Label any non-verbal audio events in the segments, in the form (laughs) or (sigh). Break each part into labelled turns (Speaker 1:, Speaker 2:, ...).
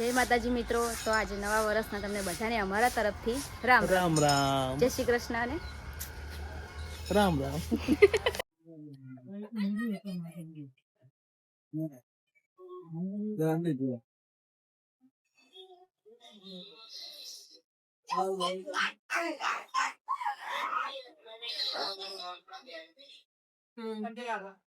Speaker 1: જય માતાજી મિત્રો. તો આજે નવા વર્ષના તમને બધાને અમારા તરફથી રામ રામ.
Speaker 2: રામ રામ.
Speaker 1: જય શ્રી કૃષ્ણ અને
Speaker 2: રામ. રામ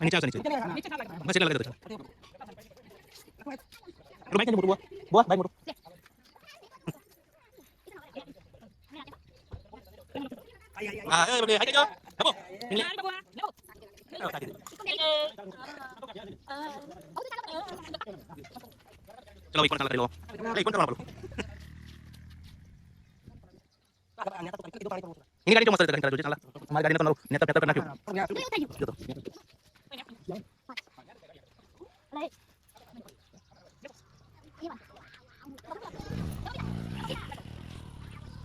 Speaker 2: आणि चहा बस एका लागत बाईक मोठं बुवा बुवा बाईक मोठं हा ए बघे हाय का ಚಲೋ ಇಕ್ಕೊಂಡು ಕಾಲಕರಿಲೋ ಇಕ್ಕೊಂಡು ಕಾಲ ಬರಲು ini kali cuma masalah dengan kerajaan Allah. Mari kalian tahu, nyata nyata pernah Gitu.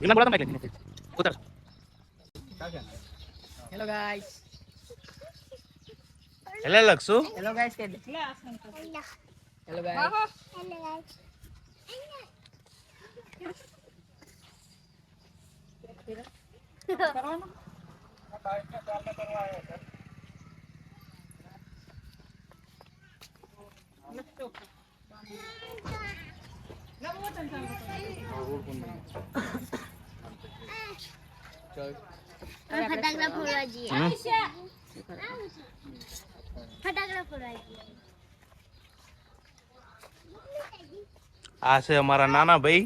Speaker 2: Gimana bola tempat ini? Putar.
Speaker 3: Hello guys.
Speaker 2: Hello Laksu.
Speaker 3: Hello guys. Hello. દે હેલો ગાઈસ
Speaker 4: ફટાકડા ફોડવા જઈએ
Speaker 2: હમ.
Speaker 4: ફટાકડા ફોડવા જઈએ
Speaker 2: આ છે અમારા નાના ભાઈ.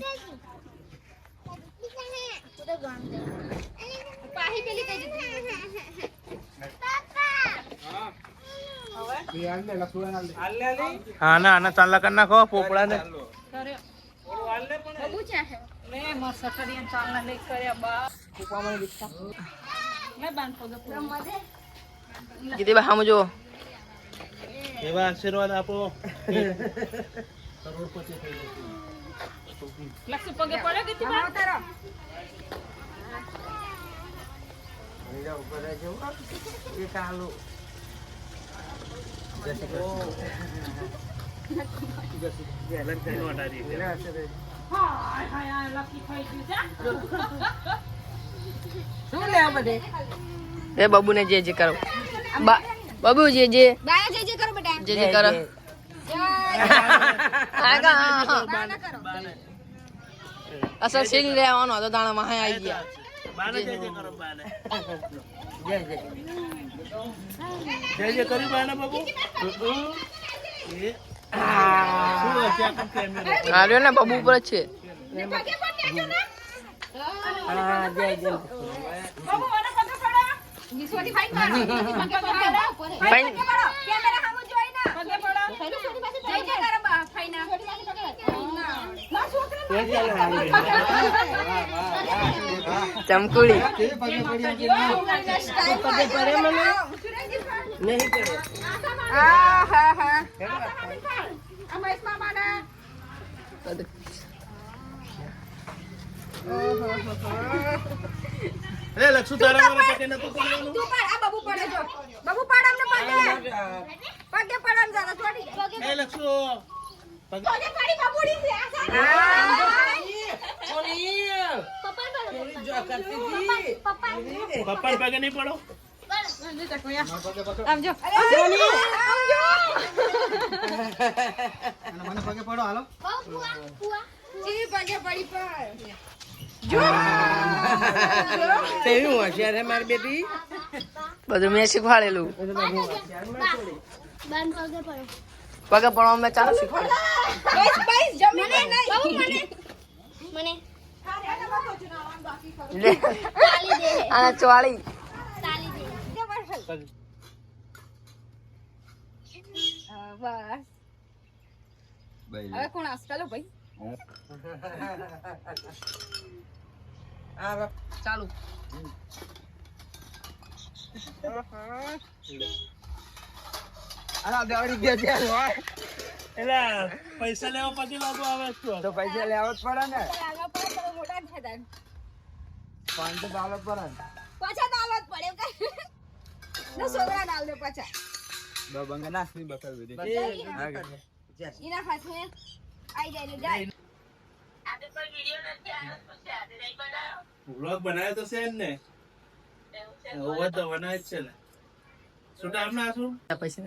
Speaker 2: હા, ના ના ચાંદલા કરી નાખો પોપડા
Speaker 3: કીધી બા હામજો
Speaker 2: એવા આશીર્વાદ આપો.
Speaker 3: લક્ષ થઈ ગયો કીધી બા? તારો હાય હાય આ લકી ખાઈ ગયું છે. શું લે આ બધે?
Speaker 5: એ બાબુ ને જે જે કરો. બા- બાબુ જે જે જે જે કરો અસલ સીલ લેવાનો હતો દાણા માં આવી ગયા
Speaker 2: બાને જય જય કરો બાને જય જય જય જય કર્યું બાને બાબુ
Speaker 5: ને બબુ ઉપર જ છે.
Speaker 3: હા જય પગે પડો
Speaker 4: વિશ્વથી ફાઈન મારો પગે પડો
Speaker 5: ફાઈન.
Speaker 4: પગે પડો કેમેરા સામુ જોઈ ના
Speaker 3: પગે પડો
Speaker 4: જય જય કરો બા ફાઈના ના છોકરા
Speaker 5: ચમકુડી
Speaker 4: હા હા હા મામાના
Speaker 2: અરે લક્ષુ તારા મારા પગે નતું પડવાનું
Speaker 4: તું પાડ આ બાબુ પડે જો. બાબુ પાડ અમને પગે. પગે પડ જરા છોડી પગે
Speaker 2: એ લક્ષુ પગે.
Speaker 4: પડી બાબુડી છે. આ. પપ્પા પપ્પા
Speaker 2: પપ્પા પગે નહીં પડો?
Speaker 6: પગે પડો
Speaker 3: હાલો. પગે પડી પર
Speaker 7: તેવી હોશિયાર હે મારી બેટી
Speaker 5: બધું મેં શીખવાડેલું પગે પડવા મેં ચાલુ શીખવાડે
Speaker 3: બસ. બસ જમીને નહીં
Speaker 8: મને
Speaker 5: લે આ ચોળી
Speaker 3: હવે કોણ આસકાલો ભાઈ.
Speaker 5: ચાલુ.
Speaker 7: અલા દોડી ગયો ત્યાં હોય.
Speaker 2: પૈસા લેવા પછી લાગુ આવે શું
Speaker 7: તો પૈસા લેવા જ પડે ને.
Speaker 3: આગળ પડે તો મોટા છે તાન.
Speaker 7: તો પડે
Speaker 3: પાછા જ. ના ડાલ દે પાછા.
Speaker 7: બે બંગા બકર બધી
Speaker 3: એના હાથે આઈ જાય ને જાય.
Speaker 2: વ્લોગ બનાવ્યો તો છે ને હવે તો બનાવે જ છે ને શું ટાઈમ ના શું
Speaker 5: પૈસા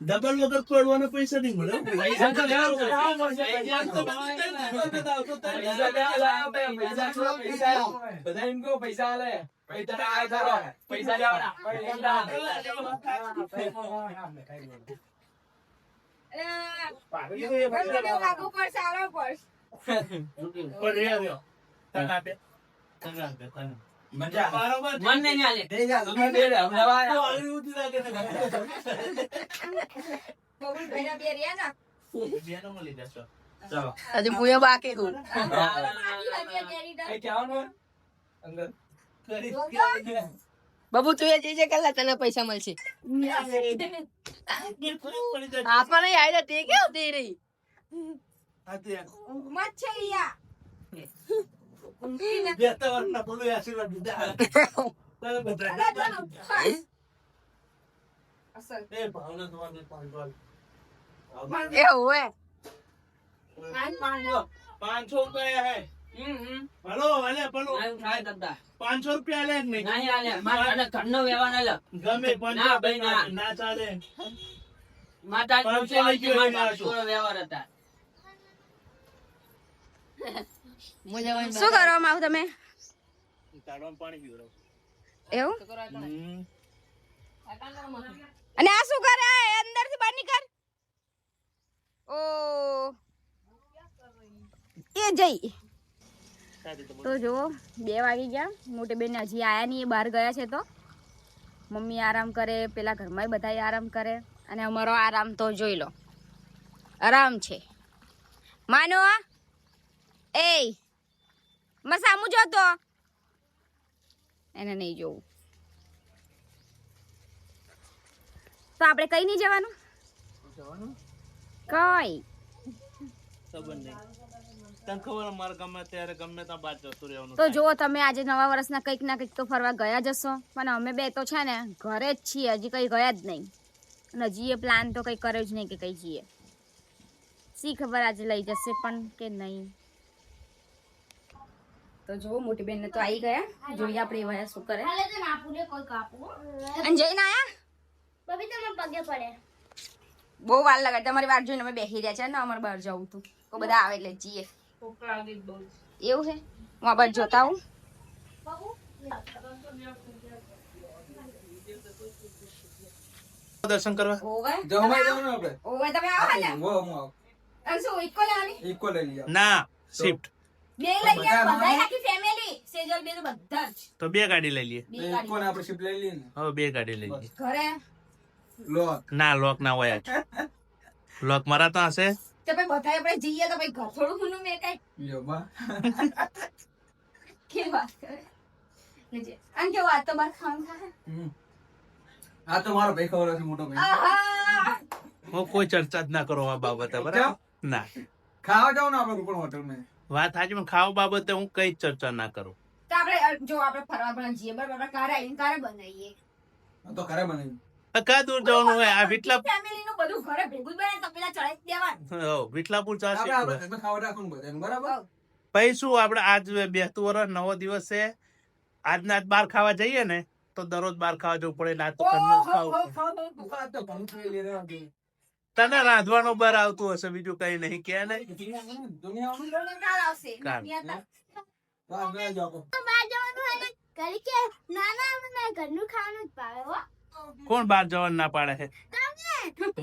Speaker 2: ડબલ વગર પડવાના પૈસા નહીં મળે પૈસા
Speaker 7: બધા એમ કહો પૈસા આલે પૈસા આ પૈસા લેવાના
Speaker 3: ગમે લાગુ પડશે આલો પડશે
Speaker 2: પણ રે આવ્યો તને આપે તને આપે તને
Speaker 7: મજા
Speaker 2: બરાબર છે?
Speaker 7: મન નહીં આલે દે જા તમે દે રે હમણાં
Speaker 2: તો
Speaker 7: વાય
Speaker 2: આવી ઊંધી લાગે છે.
Speaker 3: બબુલ ભાઈના બે રહ્યા ના
Speaker 2: બેનો મળી જશો.
Speaker 7: ચાલો
Speaker 5: હજી પૂયા બાકી હું
Speaker 2: કરી
Speaker 5: બાબુ તું એ જે જે કરેલા તને પૈસા મળશે?
Speaker 2: પડી જશે.
Speaker 5: હાથમાં નહીં આવી તે કેવું તે રહી?
Speaker 2: આ તે
Speaker 3: ઊંઘમાં છે ઈયા
Speaker 2: બે ત્રણ બોલું આશીર્વાદ દીધા (laughs) એ ભાવના તમારે પાંચસો
Speaker 5: એ હોય
Speaker 2: પાંચસો રૂપિયા હે. હલો અલે પેલો? પાંચસો રૂપિયા લે નહીં. ગમે
Speaker 9: ના, ભાઈ, ના.
Speaker 2: ના ચાલે.
Speaker 9: માતા
Speaker 2: પાંચસો લઈ ગયો એ માણસો.
Speaker 9: વ્યવહાર હતા.
Speaker 4: શું કરવામાં આવું તમે. એવું? અને આ શું કરે? આ અંદરથી બહાર નીકળ. ઓ. એ જઈ. તો જુઓ બે વાગી ગયા. મોટી બેન હજી આયા નહીં એ બહાર ગયા છે તો. મમ્મી આરામ કરે પેલા ઘરમાં બધા આરામ કરે. અને અમારો આરામ તો જોઈ લો. આરામ છે. માનો એ મસામું જોતો એને નહીં જોવું. તો આપણે કઈ નહીં જવાનું? કઈ?
Speaker 2: ખબર નહીં. તને ખબર અમારે ગમે ત્યારે ગમે ત્યાં બાદ જતું રહેવાનું
Speaker 4: તો જુઓ તમે આજે નવા વર્ષના કંઈક ના કંઈક તો ફરવા ગયા જશો પણ અમે બે તો છે ને ઘરે જ છીએ હજી કંઈ ગયા જ નહીં. અને હજી એ પ્લાન તો કંઈ કર્યો જ નહીં કે કંઈ જઈએ. શી ખબર આજે લઈ જશે પણ કે નહીં. તો જુઓ મોટી બેન તો આવી ગયા. જોઈએ આપણે એવા શું કરે.
Speaker 8: હાલે તો ના પૂરે કોઈ કાપો.
Speaker 4: અને જઈને આયા?
Speaker 8: બબી તમે પગે પડે.
Speaker 4: બહુ વાર લગાડી તમારી વાત જોઈને અમે બેસી રહ્યા છે ને અમારે બહાર જવું તું તો બધા આવે એટલે જઈએ. એવું છે? હું આ બાજુ જોતા હું
Speaker 2: દર્શન કરવા?
Speaker 4: ઓવે
Speaker 7: જવાનું આપણે.
Speaker 4: ઓવે તમે આવો ને
Speaker 7: વો હું આવ.
Speaker 4: અને શું ઇકો લેવાની
Speaker 7: ઇકો લઈ લીયા
Speaker 2: ના શિફ્ટ
Speaker 4: બે લઈ ગયા બધા આખી ફેમિલી સેજલ બે તો બધા જ.
Speaker 2: તો બે ગાડી લઈ લઈએ.
Speaker 4: બે
Speaker 7: ઇકો
Speaker 4: ગાડી.
Speaker 7: ને આપણે શિફ્ટ લઈ લઈએ ને.
Speaker 2: હવે બે ગાડી લઈ લઈએ.
Speaker 4: ઘરે?
Speaker 7: લોક
Speaker 2: ના લોક ના હોય લોક મારા તો હશે.
Speaker 4: તો ભાઈ બધા આપણે જઈએ તો ભાઈ ઘર થોડું ઘણું મેં કઈ.
Speaker 7: યોબા (laughs)
Speaker 4: કે વાત કરે? લેજે. અને કેવું આ તો બાર ખાવાનું
Speaker 7: ખા આ તો મારો ભાઈ ખબર છે મોટો ભાઈ.
Speaker 2: હું કોઈ ચર્ચા જ ના કરો આ બાબતે બરાબર? ના.
Speaker 7: ખાવા જાવ ને આપણે રૂપણ હોટલમાં
Speaker 2: વાત આજે પણ ખાવા બાબતે હું કઈ ચર્ચા ના કરું.
Speaker 4: તો આપણે જો આપણે ફરવા પણ જઈએ બરાબર કારે આવીને કારે બનાવીએ.
Speaker 7: તો કરે બનાવી
Speaker 2: દૂર જવાનું હોય આ વિટલા
Speaker 3: ફેમિલી નું બધું ઘરે ભેગું બને તો પેલા ચડાઈ દેવાનું.
Speaker 2: હો, વિટલાપુર ચાલશે
Speaker 7: આપણે ખાવા રાખવાનું બધાને, બરાબર?
Speaker 2: પછી શું આપણે આજ બેસતું વર્ષ નવો દિવસ છે આજના આજ બહાર ખાવા જઈએ ને તો દરરોજ બાર ખાવા જવું પડે ના આજ તો ખાવું. તને રાંધવાનું બર આવતું હશે બીજું કઈ નહીં કે ને
Speaker 7: દુનિયામાં
Speaker 3: કાલ આવશે
Speaker 2: કાલ.
Speaker 3: દુનિયા તો-
Speaker 7: બહાર ગયા જાઓ.
Speaker 8: બહાર જવાનું હોય ને ઘરે કે ના ના મને ઘરનું ખાવાનું જ ભાવે હો.
Speaker 2: કોણ બહાર જવાનું ના પાડે છે?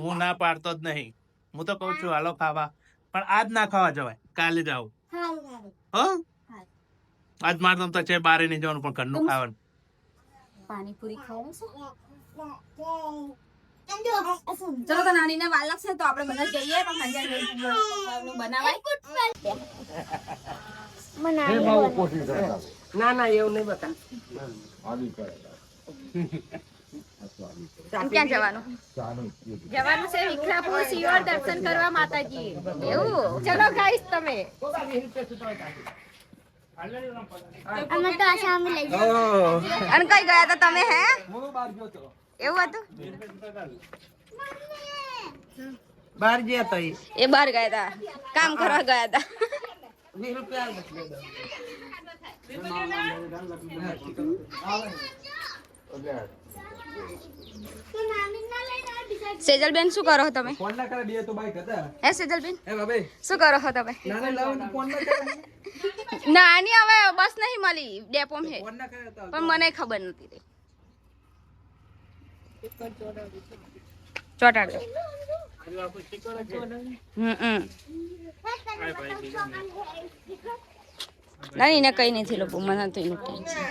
Speaker 2: હું ના પાડતો જ નહીં. હું તો કઉ છું હાલો ખાવા. પણ આજ ના ખાવા જવાય. કાલે જાવ આજ મારે તમ તો છે બારે નહીં જવાનું પણ ઘરનું ખાવાનું.
Speaker 4: પાણીપુરી ખાવું
Speaker 8: ચલો
Speaker 4: ચલો તો નાની ને વાર લાગશે તો આપણે બધા જઈએ તો સાંજે બનાવાય.
Speaker 6: ના ના એવું નહીં બતા
Speaker 4: ક્યાં જવાનું? જવાનું છે વિખરાપુર દર્શન કરવા માતાજી. એવું? ચલો ગાઈસ તમે.
Speaker 8: અમે તો લઈ
Speaker 4: અને કઈ ગયા હતા તમે હે?
Speaker 7: તો.
Speaker 4: એવું હતું?
Speaker 6: બહાર ગયા તો
Speaker 4: એ. બહાર ગયા હતા કામ કરવા ગયા હતા
Speaker 6: વીસ રૂપિયા
Speaker 8: ના
Speaker 4: સેજલબેન શું કરો તમે?
Speaker 7: ફોન ના કરે બે તો બાઈક હતા
Speaker 4: હે સેજલબેન?
Speaker 7: હે બાબે
Speaker 4: શું કરો છો તમે?
Speaker 7: લાવો ફોન ના કરે.
Speaker 4: નાની હવે બસ નહીં મળી ડેપોમ હે.
Speaker 7: ફોન ના કરે
Speaker 4: પણ મને ખબર નથી રહી. ચોટાડજો હમ હમ. ના ને કઈ નથી લોકો મને તો એનું ટેન્શન.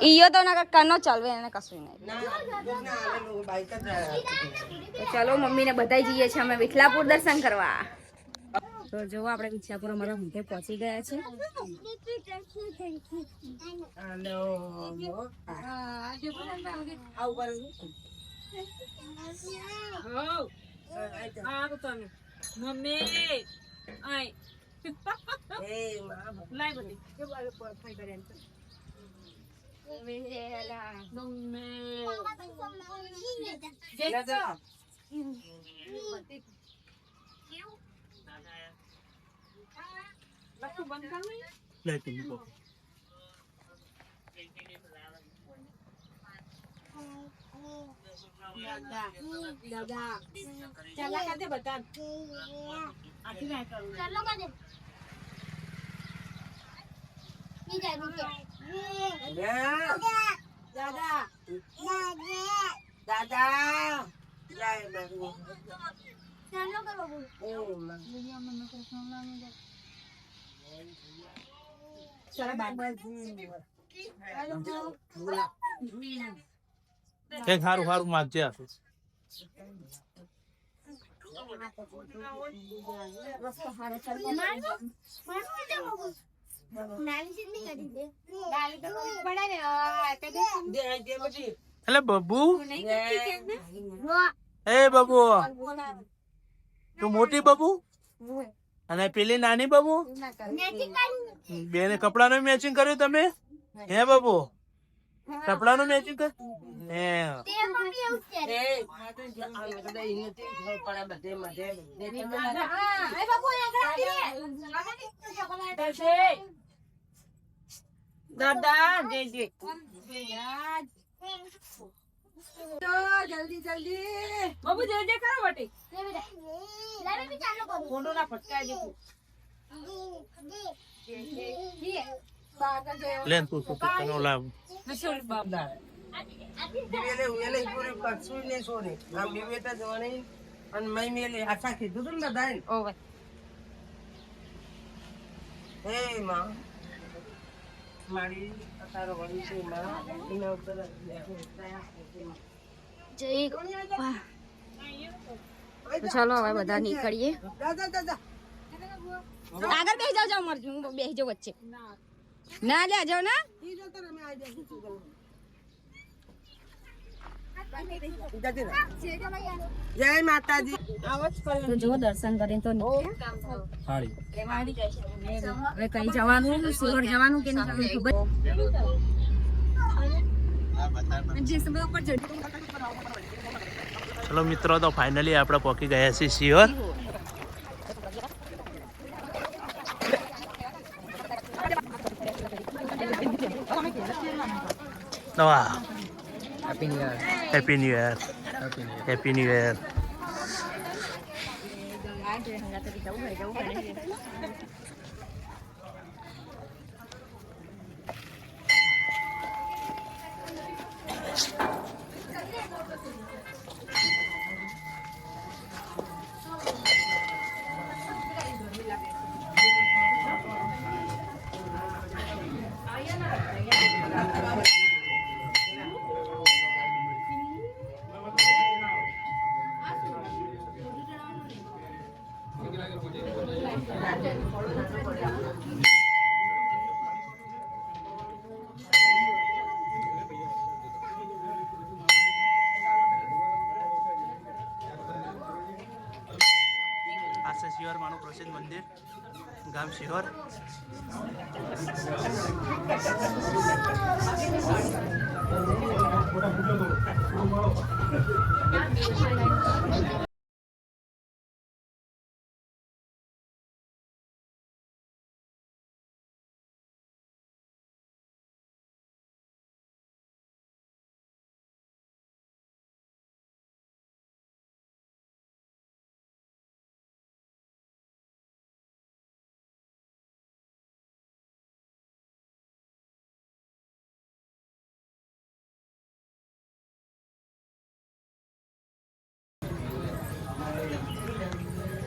Speaker 4: ઈયો તો ના કનો ચાલવે એને કશું નહીં. ચાલો ચલો મમ્મીને બધાય જઈએ છીએ અમે વિઠલાપુર દર્શન કરવા. તો જો આપણે વિઠલાપુર અમારા મુંબઈ પહોંચી ગયા છે.
Speaker 2: લે તું મૂકો.
Speaker 8: ચાલો કાઢે બીજા બીજા
Speaker 6: દાદા
Speaker 8: કરો
Speaker 2: કંઈક સારું સારું માગજે આપે.
Speaker 8: રસ્તો કરી દે
Speaker 2: એટલે બબુ. એ બબુ. તું મોટી બબુ? અને પેલી નાની બબુ? બેને કપડાનું મેચિંગ કર્યું તમે? હે બબુ? કપડાનું મેચિંગ કર
Speaker 3: દે.
Speaker 6: દાદા જય
Speaker 3: જલ્દી જલ્દી.
Speaker 6: બાબુ જય જય કરો
Speaker 8: કરો.
Speaker 6: કોંડો ના ફટકાય દે
Speaker 2: લે તું તું તને લાવ
Speaker 6: બાબા
Speaker 10: દિવેલે ઉયેલે પૂરી પક્ષુઈ ને સોરે. આમ દિવેટા જવાની અને મય મેલે આશા કીધું તું ને બધાએ
Speaker 4: ઓવે.
Speaker 10: હે માં. મારી તારો વળી છે માં. એના ઉપર
Speaker 4: તો ચલો હવે બધા નીકળીએ.
Speaker 10: દાદા દાદા
Speaker 4: આગળ બેસી જાઓ જાઓ મરજુ હું બેસી જાઉં વચ્ચે. ના લે જાવ ના
Speaker 10: ઈ જો તને અમે આવી જશું જય માતાજી
Speaker 4: તો જો દર્શન કરીને તો નીકળ્યા હવે કઈ જવાનું સુરત જવાનું કે નહીં જવાનું ખબર જેસલમેર ઉપર ચડી
Speaker 2: ચલો મિત્રો તો ફાઇનલી આપણે પહોંચી ગયા છીએ શિહોર નવા happy new year happy new year આ છે શિહોર માનું પ્રસિદ્ધ મંદિર ગામ શિહોર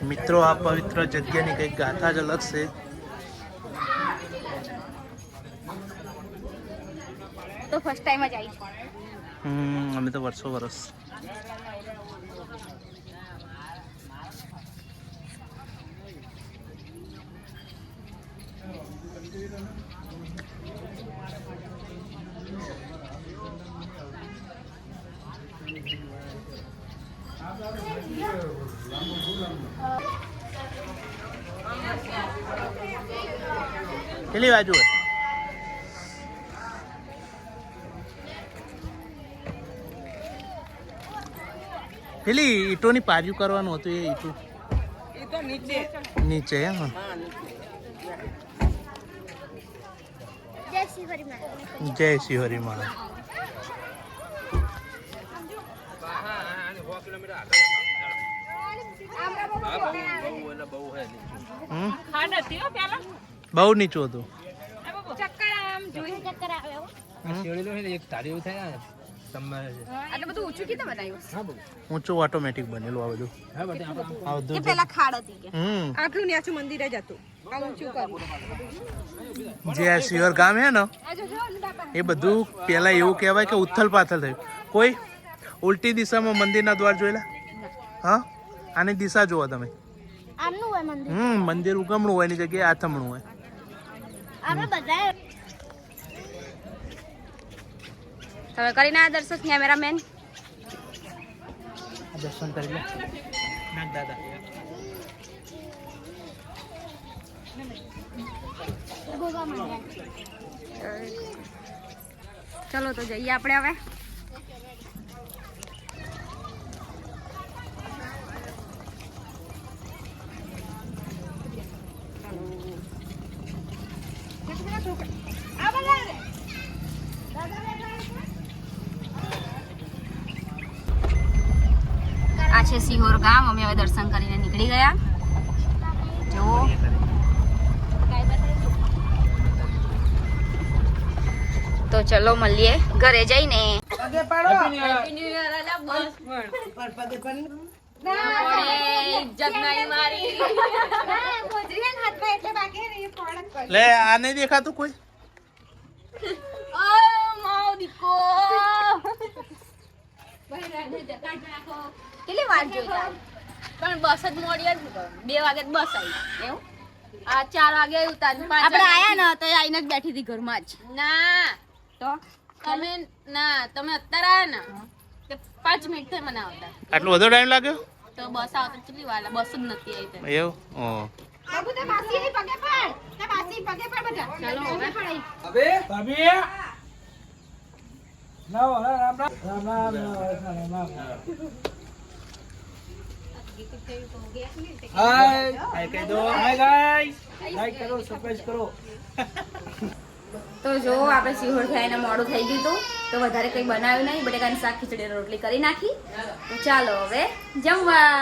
Speaker 2: મિત્રો આ પવિત્ર જગ્યાની કંઈક ગાથા જ અલગ છે.
Speaker 4: તો ફર્સ્ટ ટાઈમ જ આવી
Speaker 2: હમ અમે તો વર્ષો વર્ષ. પેલી બાજુ હોય? પેલી ઈટોની પાર્યું કરવાનું હતું એ ઈટું?
Speaker 10: નીચે.
Speaker 2: નીચે એમ?
Speaker 8: જય શ્રી હરિ મહારાજ.
Speaker 2: જય શ્રી હરિ મહારાજ હમ?
Speaker 6: ખાંડ હતી હો પેલા
Speaker 2: બહુ નીચું હતું.
Speaker 4: ઊંચું
Speaker 2: ઓટોમેટિક બનેલું આ બધું. આ
Speaker 3: આટલું જે આ
Speaker 2: શિવર ગામ હે ને, એ બધું પેલા એવું કહેવાય કે ઉથલ પાથલ થયું. કોઈ ઉલટી દિશામાં મંદિરના દ્વાર જોયેલા? હા? આની દિશા જુઓ તમે.
Speaker 8: મંદિર?
Speaker 2: હમ મંદિર ઉગમણું હોય એની જગ્યાએ આથમણું હોય.
Speaker 4: તમે કરીને આ દર્શક કેમેરામેન
Speaker 2: દર્શન કરી લે. નાગ દાદા.
Speaker 4: ચલો તો જઈએ આપણે હવે આ છે સિહોર ગામ અમે હવે દર્શન કરીને નીકળી ગયા. જુઓ. તો ચલો મળીએ ઘરે જઈને.
Speaker 2: લે આ નહીં દેખાતું કોઈ?
Speaker 4: કેટલી વાર જોઈ?
Speaker 6: પણ બસ જ મોડી હતી બે વાગે જ બસ આવી. એવું? આ ચાર વાગે ઉતારી પાંચ
Speaker 4: આપણે આયા ને તો આઈને જ બેઠી હતી ઘરમાં જ.
Speaker 6: ના.
Speaker 4: તો?
Speaker 6: તમે ના તમે અત્યારે આયા ને? તે પાંચ મિનિટ થઈ મને આવતા.
Speaker 2: આટલો બધો ટાઈમ લાગ્યો?
Speaker 6: તો બસ આવતા કેટલી વાર બસ જ નથી આવી
Speaker 2: એવું? ઓ.
Speaker 4: બાબુ તે માસી પગે પડ તે માસી પગે પડ બધા
Speaker 6: ચાલો હવે.
Speaker 10: હવે ભાભી?
Speaker 7: હાય કહી દો હાય ગાઈસ લાઈક કરો સબસ્ક્રાઇબ કરો.
Speaker 4: તો જો આપણે સિહોર થઈને મોડું થઈ ગયું હતું તો વધારે કંઈ બનાવ્યું નહીં બટેકાની શાક ખીચડી રોટલી કરી નાખી. તો ચાલો હવે જમવા.